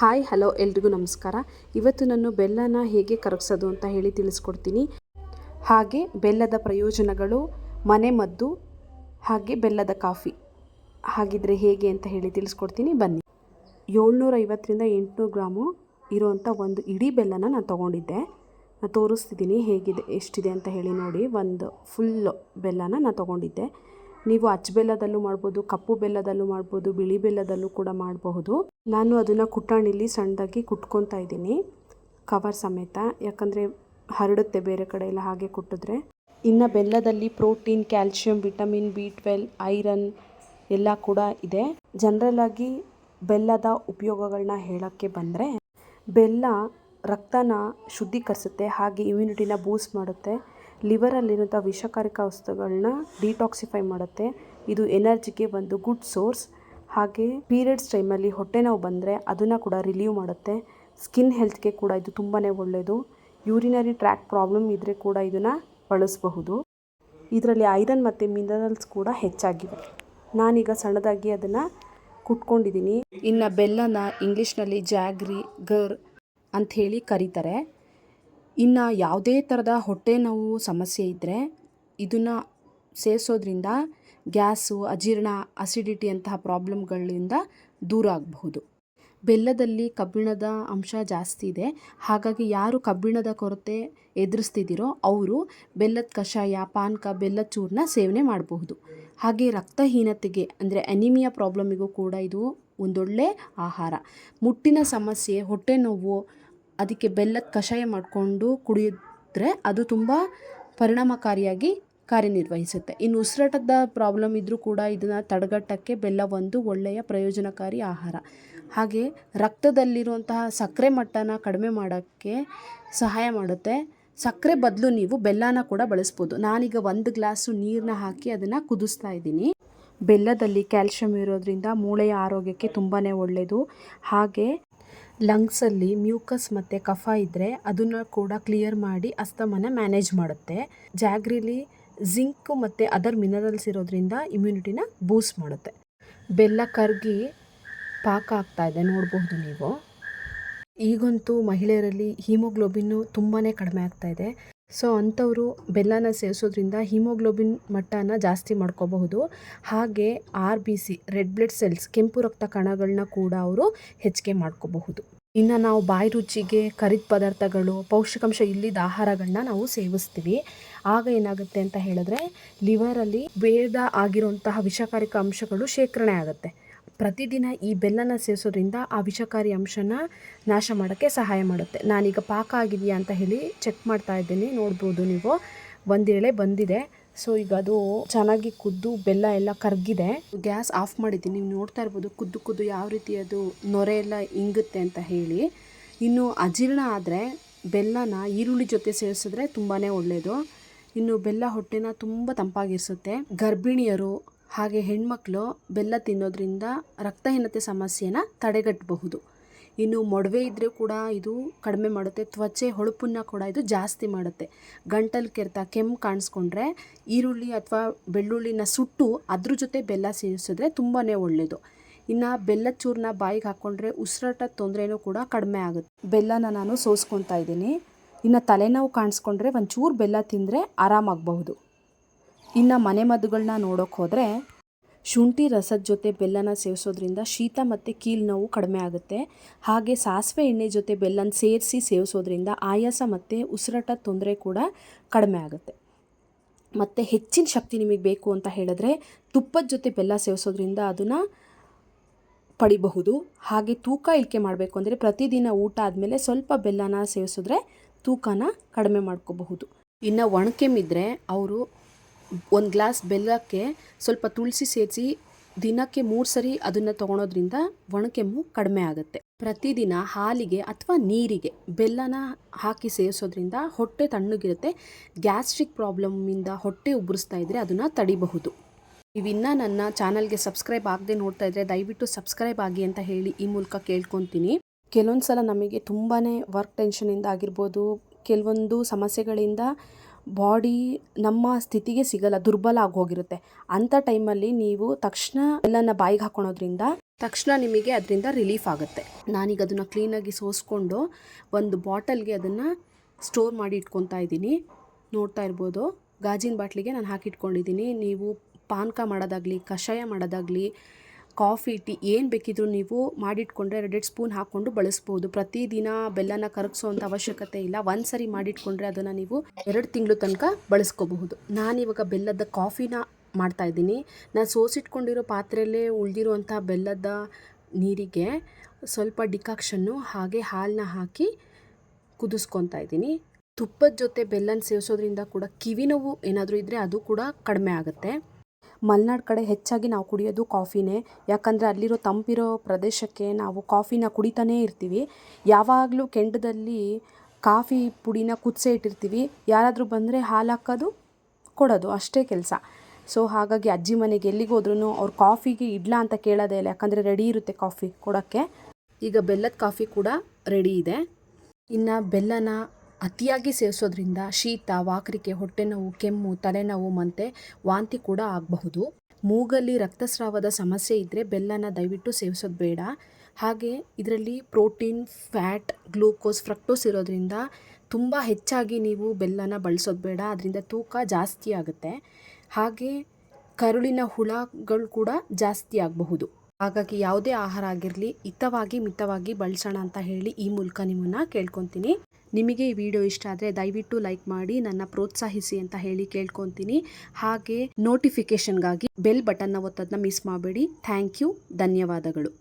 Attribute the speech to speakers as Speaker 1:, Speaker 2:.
Speaker 1: Hi hello ಎಲ್ರಿಗೂ ನಮಸ್ಕಾರ. ಇವತ್ತು ನಾನು ಬೆಲ್ಲನ ಹೇಗೆ ಕರಗಿಸೋದು ಅಂತ ಹೇಳಿ ತಿಳಿಸ್ಕೊಡ್ತೀನಿ. ಹಾಗೆ ಬೆಲ್ಲದ ಪ್ರಯೋಜನಗಳು, ಮನೆ ಮದ್ದು, ಹಾಗೆ ಬೆಲ್ಲದ ಕಾಫಿ. ಹಾಗಿದ್ರೆ ಹೇಗೆ ಅಂತ ಹೇಳಿ ತಿಳಿಸ್ಕೊಡ್ತೀನಿ. ಬನ್ನಿ. ಏಳ್ನೂರ ಐವತ್ತರಿಂದ ಎಂಟುನೂರು ಗ್ರಾಮು ಇರುವಂಥ ಒಂದು ಇಡೀ ಬೆಲ್ಲನ ನಾನು ತೊಗೊಂಡಿದ್ದೆ. ನಾನು ತೋರಿಸ್ತಿದ್ದೀನಿ ಹೇಗಿದೆ, ಎಷ್ಟಿದೆ ಅಂತ ಹೇಳಿ ನೋಡಿ. ಒಂದು ಫುಲ್ಲು ಬೆಲ್ಲನ ನಾನು ತೊಗೊಂಡಿದ್ದೆ. ನೀವು ಅಚ್ಚ ಬೆಲ್ಲದಲ್ಲೂ ಮಾಡ್ಬೋದು, ಕಪ್ಪು ಬೆಲ್ಲದಲ್ಲೂ ಮಾಡ್ಬೋದು, ಬಿಳಿ ಬೆಲ್ಲದಲ್ಲೂ ಕೂಡ ಮಾಡಬಹುದು. ನಾನು ಅದನ್ನು ಕುಟ್ಟಾಣಿಲಿ ಸಣ್ಣದಾಗಿ ಕುಟ್ಕೊತಾ ಇದ್ದೀನಿ ಕವರ್ ಸಮೇತ. ಯಾಕಂದರೆ ಹರಡುತ್ತೆ ಬೇರೆ ಕಡೆ ಎಲ್ಲ ಹಾಗೆ ಕುಟ್ಟಿದ್ರೆ. ಇನ್ನು ಬೆಲ್ಲದಲ್ಲಿ protein calcium vitamin B twelve iron ಎಲ್ಲ ಕೂಡ ಇದೆ. ಜನರಲ್ ಆಗಿ ಬೆಲ್ಲದ ಉಪಯೋಗಗಳನ್ನ ಹೇಳೋಕ್ಕೆ ಬಂದರೆ, ಬೆಲ್ಲ ರಕ್ತನ ಶುದ್ಧೀಕರಿಸುತ್ತೆ, ಹಾಗೆ ಇಮ್ಯುನಿಟಿನ ಬೂಸ್ಟ್ ಮಾಡುತ್ತೆ. ಲಿವರಲ್ಲಿರುವಂಥ ವಿಷಕಾರಕ ವಸ್ತುಗಳನ್ನ ಡಿಟಾಕ್ಸಿಫೈ ಮಾಡುತ್ತೆ. ಇದು ಎನರ್ಜಿಗೆ ಒಂದು ಗುಡ್ ಸೋರ್ಸ್. ಹಾಗೆ ಪೀರಿಯಡ್ಸ್ ಟೈಮಲ್ಲಿ ಹೊಟ್ಟೆ ನೋವು ಬಂದರೆ ಅದನ್ನು ಕೂಡ ರಿಲೀವ್ ಮಾಡುತ್ತೆ. ಸ್ಕಿನ್ ಹೆಲ್ತ್ಗೆ ಕೂಡ ಇದು ತುಂಬಾ ಒಳ್ಳೆಯದು ಯೂರಿನರಿ ಟ್ರ್ಯಾಕ್ ಪ್ರಾಬ್ಲಮ್ ಇದ್ದರೆ ಕೂಡ ಇದನ್ನು ಬಳಸಬಹುದು. ಇದರಲ್ಲಿ ಐರನ್ ಮತ್ತು ಮಿನರಲ್ಸ್ ಕೂಡ ಹೆಚ್ಚಾಗಿವೆ. ನಾನೀಗ ಸಣ್ಣದಾಗಿ ಅದನ್ನು ಕುಟ್ಕೊಂಡಿದ್ದೀನಿ. ಇನ್ನು ಬೆಲ್ಲನ ಇಂಗ್ಲೀಷ್ನಲ್ಲಿ ಜಾಗ್ರಿ, ಗರ್ ಅಂಥೇಳಿ ಕರೀತಾರೆ. ಇನ್ನು ಯಾವುದೇ ಥರದ ಹೊಟ್ಟೆ ನೋವು ಸಮಸ್ಯೆ ಇದ್ದರೆ ಇದನ್ನು ಸೇವಿಸೋದ್ರಿಂದ ಗ್ಯಾಸು, ಅಜೀರ್ಣ ಅಸಿಡಿಟಿ ಅಂತಹ ಪ್ರಾಬ್ಲಮ್ಗಳಿಂದ ದೂರ ಆಗಬಹುದು. ಬೆಲ್ಲದಲ್ಲಿ ಕಬ್ಬಿಣದ ಅಂಶ ಜಾಸ್ತಿ ಇದೆ. ಹಾಗಾಗಿ ಯಾರು ಕಬ್ಬಿಣದ ಕೊರತೆ ಎದುರಿಸ್ತಿದ್ದೀರೋ ಅವರು ಬೆಲ್ಲದ ಕಷಾಯ, ಪಾನಕ, ಬೆಲ್ಲದ ಚೂರನ್ನ ಸೇವನೆ ಮಾಡಬಹುದು. ಹಾಗೆ ರಕ್ತಹೀನತೆಗೆ ಅಂದರೆ ಅನಿಮಿಯಾ ಪ್ರಾಬ್ಲಮಿಗೂ ಕೂಡ ಇದು ಒಂದೊಳ್ಳೆ ಆಹಾರ. ಮುಟ್ಟಿನ ಸಮಸ್ಯೆ, ಹೊಟ್ಟೆ ನೋವು ಅದಕ್ಕೆ ಬೆಲ್ಲದ ಕಷಾಯ ಮಾಡಿಕೊಂಡು ಕುಡಿಯಿದ್ರೆ ಅದು ತುಂಬ ಪರಿಣಾಮಕಾರಿಯಾಗಿ ಕಾರ್ಯನಿರ್ವಹಿಸುತ್ತೆ. ಇನ್ನು ಉಸಿರಾಟದ ಪ್ರಾಬ್ಲಮ್ ಇದ್ದರೂ ಕೂಡ ಇದನ್ನು ತಡೆಗಟ್ಟಕ್ಕೆ ಬೆಲ್ಲ ಒಂದು ಒಳ್ಳೆಯ ಪ್ರಯೋಜನಕಾರಿ ಆಹಾರ. ಹಾಗೆ ರಕ್ತದಲ್ಲಿರುವಂತಹ ಸಕ್ಕರೆ ಮಟ್ಟನ ಕಡಿಮೆ ಮಾಡೋಕ್ಕೆ ಸಹಾಯ ಮಾಡುತ್ತೆ. ಸಕ್ಕರೆ ಬದಲು ನೀವು ಬೆಲ್ಲನ ಕೂಡ ಬಳಸ್ಬೋದು. ನಾನೀಗ ಒಂದು ಗ್ಲಾಸು ನೀರನ್ನ ಹಾಕಿ ಅದನ್ನು ಕುದಿಸ್ತಾ ಇದ್ದೀನಿ. ಬೆಲ್ಲದಲ್ಲಿ ಕ್ಯಾಲ್ಶಿಯಂ ಇರೋದ್ರಿಂದ ಮೂಳೆಯ ಆರೋಗ್ಯಕ್ಕೆ ತುಂಬಾ ಒಳ್ಳೆಯದು ಹಾಗೆ ಲಂಗ್ಸಲ್ಲಿ ಮ್ಯೂಕಸ್ ಮತ್ತು ಕಫ ಇದ್ದರೆ ಅದನ್ನು ಕೂಡ ಕ್ಲಿಯರ್ ಮಾಡಿ ಅಸ್ತಮನ ಮ್ಯಾನೇಜ್ ಮಾಡುತ್ತೆ. ಜಾಗ್ರಿಲಿ ಜಿಂಕ್ ಮತ್ತು ಅದರ್ ಮಿನರಲ್ಸ್ ಇರೋದ್ರಿಂದ ಇಮ್ಯುನಿಟಿನ ಬೂಸ್ಟ್ ಮಾಡುತ್ತೆ. ಬೆಲ್ಲ ಕರಗಿ ಪಾಕ ಆಗ್ತಾ ಇದೆ, ನೋಡಬಹುದು ನೀವು. ಈಗಂತೂ ಮಹಿಳೆಯರಲ್ಲಿ ಹಿಮೋಗ್ಲೋಬಿನ್ನು ತುಂಬಾ ಕಡಿಮೆ ಆಗ್ತಾ ಇದೆ. ಸೊ ಅಂಥವರು ಬೆಲ್ಲನ ಸೇವಿಸೋದ್ರಿಂದ ಹಿಮೋಗ್ಲೋಬಿನ್ ಮಟ್ಟನ ಜಾಸ್ತಿ ಮಾಡ್ಕೋಬಹುದು. ಹಾಗೆ R B C, red blood cells, ಕೆಂಪು ರಕ್ತ ಕಣಗಳನ್ನ ಕೂಡ ಅವರು ಹೆಚ್ಚಿಗೆ ಮಾಡ್ಕೋಬಹುದು. ಇನ್ನು ನಾವು ಬಾಯಿ ರುಚಿಗೆ, ಕರಿದ ಪದಾರ್ಥಗಳು, ಪೌಷ್ಟಿಕಾಂಶ ಇಲ್ಲಿದ್ದ ಆಹಾರಗಳನ್ನ ನಾವು ಸೇವಿಸ್ತೀವಿ. ಆಗ ಏನಾಗುತ್ತೆ ಅಂತ ಹೇಳಿದ್ರೆ ಲಿವರಲ್ಲಿ ಬೇಡ ಆಗಿರುವಂತಹ ವಿಷಕಾರಿಕ ಅಂಶಗಳು ಶೇಖರಣೆ ಆಗುತ್ತೆ. ಪ್ರತಿದಿನ ಈ ಬೆಲ್ಲನ ಸೇವಿಸೋದ್ರಿಂದ ಆ ವಿಷಕಾರಿ ಅಂಶನ ನಾಶ ಮಾಡೋಕ್ಕೆ ಸಹಾಯ ಮಾಡುತ್ತೆ. ನಾನೀಗ ಪಾಕ ಆಗಿದೆಯಾ ಅಂತ ಹೇಳಿ ಚೆಕ್ ಮಾಡ್ತಾ ಇದ್ದೀನಿ. ನೋಡ್ಬೋದು ನೀವು. ಒಂದು ಎಳೆ ಬಂದಿದೆ. ಸೊ ಈಗ ಅದು ಚೆನ್ನಾಗಿ ಕುದ್ದು ಬೆಲ್ಲ ಎಲ್ಲ ಕರಗಿದೆ. ಗ್ಯಾಸ್ ಆಫ್ ಮಾಡಿದ್ದೀನಿ. ನೀವು ನೋಡ್ತಾ ಇರ್ಬೋದು ಕುದ್ದು ಕುದ್ದು ಯಾವ ರೀತಿ ಅದು ನೊರೆ ಎಲ್ಲ ಇಂಗುತ್ತೆ ಅಂತ ಹೇಳಿ. ಇನ್ನು ಅಜೀರ್ಣ ಆದರೆ ಬೆಲ್ಲನ ಈರುಳ್ಳಿ ಜೊತೆ ಸೇರಿಸಿದ್ರೆ ತುಂಬಾ ಒಳ್ಳೆಯದು ಇನ್ನು ಬೆಲ್ಲ ಹೊಟ್ಟೆನ ತುಂಬ ತಂಪಾಗಿರಿಸುತ್ತೆ. ಗರ್ಭಿಣಿಯರು ಹಾಗೆ ಹೆಣ್ಮಕ್ಳು ಬೆಲ್ಲ ತಿನ್ನೋದ್ರಿಂದ ರಕ್ತಹೀನತೆ ಸಮಸ್ಯೆನ ತಡೆಗಟ್ಟಬಹುದು ಇನ್ನು ಮೊಡವೆ ಇದ್ದರೆ ಕೂಡ ಇದು ಕಡಿಮೆ ಮಾಡುತ್ತೆ. ತ್ವಚೆ, ಹೊಳಪನ್ನ ಕೂಡ ಇದು ಜಾಸ್ತಿ ಮಾಡುತ್ತೆ. ಗಂಟಲು ಕೆರೆತ, ಕೆಮ್ಮು ಕಾಣಿಸ್ಕೊಂಡ್ರೆ ಈರುಳ್ಳಿ ಅಥವಾ ಬೆಳ್ಳುಳ್ಳಿನ ಸುಟ್ಟು ಅದ್ರ ಜೊತೆ ಬೆಲ್ಲ ಸೇವಿಸಿದ್ರೆ ತುಂಬಾ ಒಳ್ಳೆಯದು ಇನ್ನು ಬೆಲ್ಲ ಚೂರನ್ನ ಬಾಯಿಗೆ ಹಾಕ್ಕೊಂಡ್ರೆ ಉಸಿರಾಟ ತೊಂದರೆನೂ ಕೂಡ ಕಡಿಮೆ ಆಗುತ್ತೆ. ಬೆಲ್ಲನ ನಾನು ಸೋಸ್ಕೊತಾ ಇದ್ದೀನಿ. ಇನ್ನು ತಲೆನೋವು ಕಾಣಿಸ್ಕೊಂಡ್ರೆ ಒಂಚೂರು ಬೆಲ್ಲ ತಿಂದರೆ ಆರಾಮಾಗಬಹುದು. ಇನ್ನು ಮನೆಮದ್ದುಗಳನ್ನ ನೋಡೋಕೆ ಹೋದರೆ ಶುಂಠಿ ರಸದ ಜೊತೆ ಬೆಲ್ಲನ ಸೇವಿಸೋದ್ರಿಂದ ಶೀತ ಮತ್ತು ಕೀಲು ನೋವು ಕಡಿಮೆ ಆಗುತ್ತೆ. ಹಾಗೆ ಸಾಸಿವೆ ಎಣ್ಣೆ ಜೊತೆ ಬೆಲ್ಲನ ಸೇರಿಸಿ ಸೇವಿಸೋದ್ರಿಂದ ಆಯಾಸ ಮತ್ತು ಉಸಿರಾಟ ತೊಂದರೆ ಕೂಡ ಕಡಿಮೆ ಆಗುತ್ತೆ. ಮತ್ತು ಹೆಚ್ಚಿನ ಶಕ್ತಿ ನಿಮಗೆ ಬೇಕು ಅಂತ ಹೇಳಿದ್ರೆ ತುಪ್ಪದ ಜೊತೆ ಬೆಲ್ಲ ಸೇವಿಸೋದ್ರಿಂದ ಅದನ್ನು ಪಡಿಬಹುದು. ಹಾಗೆ ತೂಕ ಇಳಿಕೆ ಮಾಡಬೇಕು ಅಂದರೆ ಪ್ರತಿದಿನ ಊಟ ಆದಮೇಲೆ ಸ್ವಲ್ಪ ಬೆಲ್ಲನ ಸೇವಿಸಿದ್ರೆ ತೂಕನ ಕಡಿಮೆ ಮಾಡ್ಕೋಬಹುದು. ಇನ್ನು ಒಣಕೆಮ್ಮಿದ್ರೆ ಅವರು ಒಂದು ಗ್ಲಾಸ್ ಬೆಲ್ಲಕ್ಕೆ ಸ್ವಲ್ಪ ತುಳಸಿ ಸೇರಿಸಿ ದಿನಕ್ಕೆ ಮೂರು ಸರಿ ಅದನ್ನು ತೊಗೊಳೋದ್ರಿಂದ ಒಣಕೆಮ್ಮು ಕಡಿಮೆ ಆಗುತ್ತೆ. ಪ್ರತಿದಿನ ಹಾಲಿಗೆ ಅಥವಾ ನೀರಿಗೆ ಬೆಲ್ಲನ ಹಾಕಿ ಸೇವಿಸೋದ್ರಿಂದ ಹೊಟ್ಟೆ ತಣ್ಣಗಿರುತ್ತೆ. ಗ್ಯಾಸ್ಟ್ರಿಕ್ ಪ್ರಾಬ್ಲಮ್ಮಿಂದ ಹೊಟ್ಟೆ ಉಬ್ಬರಿಸ್ತಾ ಇದ್ದರೆ ಅದನ್ನು ತಡಿಬಹುದು. ನೀವಿನ್ನೂ ನನ್ನ ಚಾನಲ್ಗೆ ಸಬ್ಸ್ಕ್ರೈಬ್ ಆಗದೆ ನೋಡ್ತಾ ಇದ್ದರೆ ದಯವಿಟ್ಟು ಸಬ್ಸ್ಕ್ರೈಬ್ ಆಗಿ ಅಂತ ಹೇಳಿ ಈ ಮೂಲಕ ಕೇಳ್ಕೊತೀನಿ. ಕೆಲವೊಂದು ಸಲ ನಮಗೆ ತುಂಬಾ ವರ್ಕ್ ಟೆನ್ಷನಿಂದ ಆಗಿರ್ಬೋದು, ಕೆಲವೊಂದು ಸಮಸ್ಯೆಗಳಿಂದ ಬಾಡಿ ನಮ್ಮ ಸ್ಥಿತಿಗೆ ಸಿಗಲ್ಲ, ದುರ್ಬಲ ಆಗೋಗಿರುತ್ತೆ. ಅಂಥ ಟೈಮಲ್ಲಿ ನೀವು ತಕ್ಷಣ ಎಲ್ಲನ ಬಾಯಿಗೆ ಹಾಕೊಳೋದ್ರಿಂದ ತಕ್ಷಣ ನಿಮಗೆ ಅದರಿಂದ ರಿಲೀಫ್ ಆಗುತ್ತೆ. ನಾನೀಗ ಅದನ್ನು ಕ್ಲೀನಾಗಿ ಸೋಸ್ಕೊಂಡು ಒಂದು ಬಾಟಲ್ಗೆ ಅದನ್ನು ಸ್ಟೋರ್ ಮಾಡಿ ಇಟ್ಕೊತಾ ಇದ್ದೀನಿ. ನೋಡ್ತಾ ಇರ್ಬೋದು, ಗಾಜಿನ ಬಾಟ್ಲಿಗೆ ನಾನು ಹಾಕಿಟ್ಕೊಂಡಿದ್ದೀನಿ. ನೀವು ಪಾನಕ ಮಾಡೋದಾಗಲಿ, ಕಷಾಯ ಮಾಡೋದಾಗಲಿ ಕಾಫಿ, ಟೀ ಏನು ಬೇಕಿದ್ರೂ ನೀವು ಮಾಡಿಟ್ಕೊಂಡ್ರೆ ಎರಡೆರಡು ಸ್ಪೂನ್ ಹಾಕ್ಕೊಂಡು ಬಳಸ್ಬೋದು. ಪ್ರತಿದಿನ ಬೆಲ್ಲನ ಕರಗಿಸೋವಂಥ ಅವಶ್ಯಕತೆ ಇಲ್ಲ. ಒಂದು ಸರಿ ಮಾಡಿಟ್ಕೊಂಡ್ರೆ ಅದನ್ನು ನೀವು ಎರಡು ತಿಂಗಳು ತನಕ ಬಳಸ್ಕೋಬಹುದು. ನಾನಿವಾಗ ಬೆಲ್ಲದ ಕಾಫಿನ ಮಾಡ್ತಾ ಇದ್ದೀನಿ. ನಾನು ಸೋಸಿಟ್ಕೊಂಡಿರೋ ಪಾತ್ರೆಯಲ್ಲೇ ಉಳಿದಿರುವಂಥ ಬೆಲ್ಲದ ನೀರಿಗೆ ಸ್ವಲ್ಪ ಡಿಕಾಕ್ಷನ್ನು ಹಾಗೆ ಹಾಲನ್ನ ಹಾಕಿ ಕುದಿಸ್ಕೊತಾ ಇದ್ದೀನಿ. ತುಪ್ಪದ ಜೊತೆ ಬೆಲ್ಲನ ಸೇವಿಸೋದ್ರಿಂದ ಕೂಡ ಕಿವಿ ನೋವು ಏನಾದರೂ ಇದ್ದರೆ ಅದು ಕೂಡ ಕಡಿಮೆ ಆಗುತ್ತೆ. ಮಲೆನಾಡು ಕಡೆ ಹೆಚ್ಚಾಗಿ ನಾವು ಕುಡಿಯೋದು ಕಾಫಿನೇ. ಯಾಕಂದರೆ ಅಲ್ಲಿರೋ ತಂಪಿರೋ ಪ್ರದೇಶಕ್ಕೆ ನಾವು ಕಾಫಿನ ಕುಡಿತಾನೇ ಇರ್ತೀವಿ. ಯಾವಾಗಲೂ ಕೆಂಡದಲ್ಲಿ ಕಾಫಿ ಪುಡಿನ ಕುದಿಸೇ ಇಟ್ಟಿರ್ತೀವಿ. ಯಾರಾದರೂ ಬಂದರೆ ಹಾಲು ಹಾಕೋದು, ಕೊಡೋದು ಅಷ್ಟೇ ಕೆಲಸ. ಸೊ ಹಾಗಾಗಿ ಅಜ್ಜಿ ಮನೆಗೆ ಎಲ್ಲಿಗೆ ಹೋದ್ರೂ ಅವ್ರು ಕಾಫಿಗೆ ಇಡ್ಲಾ ಅಂತ ಕೇಳೋದೇ ಇಲ್ಲ. ಯಾಕಂದರೆ ರೆಡಿ ಇರುತ್ತೆ ಕಾಫಿ ಕೊಡೋಕ್ಕೆ. ಈಗ ಬೆಲ್ಲದ ಕಾಫಿ ಕೂಡ ರೆಡಿ ಇದೆ. ಇನ್ನು ಬೆಲ್ಲನ ಅತಿಯಾಗಿ ಸೇವಿಸೋದ್ರಿಂದ ಶೀತ, ವಾಕರಿಕೆ, ಹೊಟ್ಟೆನೋವು, ಕೆಮ್ಮು, ತಲೆನೋವು ಮತ್ತೆ ವಾಂತಿ ಕೂಡ ಆಗಬಹುದು. ಮೂಗಲ್ಲಿ ರಕ್ತಸ್ರಾವದ ಸಮಸ್ಯೆ ಇದ್ದರೆ ಬೆಲ್ಲನ ದಯವಿಟ್ಟು ಸೇವಿಸೋದು ಬೇಡ. ಹಾಗೆ ಇದರಲ್ಲಿ ಪ್ರೋಟೀನ್, ಫ್ಯಾಟ್, ಗ್ಲೂಕೋಸ್, ಫ್ರಕ್ಟೋಸ್ ಇರೋದ್ರಿಂದ ತುಂಬ ಹೆಚ್ಚಾಗಿ ನೀವು ಬೆಲ್ಲನ ಬಳಸೋದು ಬೇಡ. ಅದರಿಂದ ತೂಕ ಜಾಸ್ತಿ ಆಗುತ್ತೆ. ಹಾಗೆ ಕರುಳಿನ ಹುಳಗಳು ಕೂಡ ಜಾಸ್ತಿ ಆಗಬಹುದು. ಹಾಗಾಗಿ ಯಾವುದೇ ಆಹಾರ ಆಗಿರಲಿ, ಹಿತವಾಗಿ, ಮಿತವಾಗಿ ಬಳಸೋಣ ಅಂತ ಹೇಳಿ ಈ ಮೂಲಕ ನಿಮ್ಮನ್ನು ಕೇಳ್ಕೊತೀನಿ. ನಿಮಗೆ ಈ ವಿಡಿಯೋ ಇಷ್ಟ ಆದರೆ ದಯವಿಟ್ಟು ಲೈಕ್ ಮಾಡಿ, ನನ್ನ ಪ್ರೋತ್ಸಾಹಿಸಿ ಅಂತ ಹೇಳಿ ಕೇಳ್ಕೊತೀನಿ. ಹಾಗೆ ನೋಟಿಫಿಕೇಷನ್ಗಾಗಿ ಬೆಲ್ ಬಟನ್ನ ಒತ್ತೋದನ್ನ ಮಿಸ್ ಮಾಡಬೇಡಿ. ಥ್ಯಾಂಕ್ ಯು ಧನ್ಯವಾದಗಳು.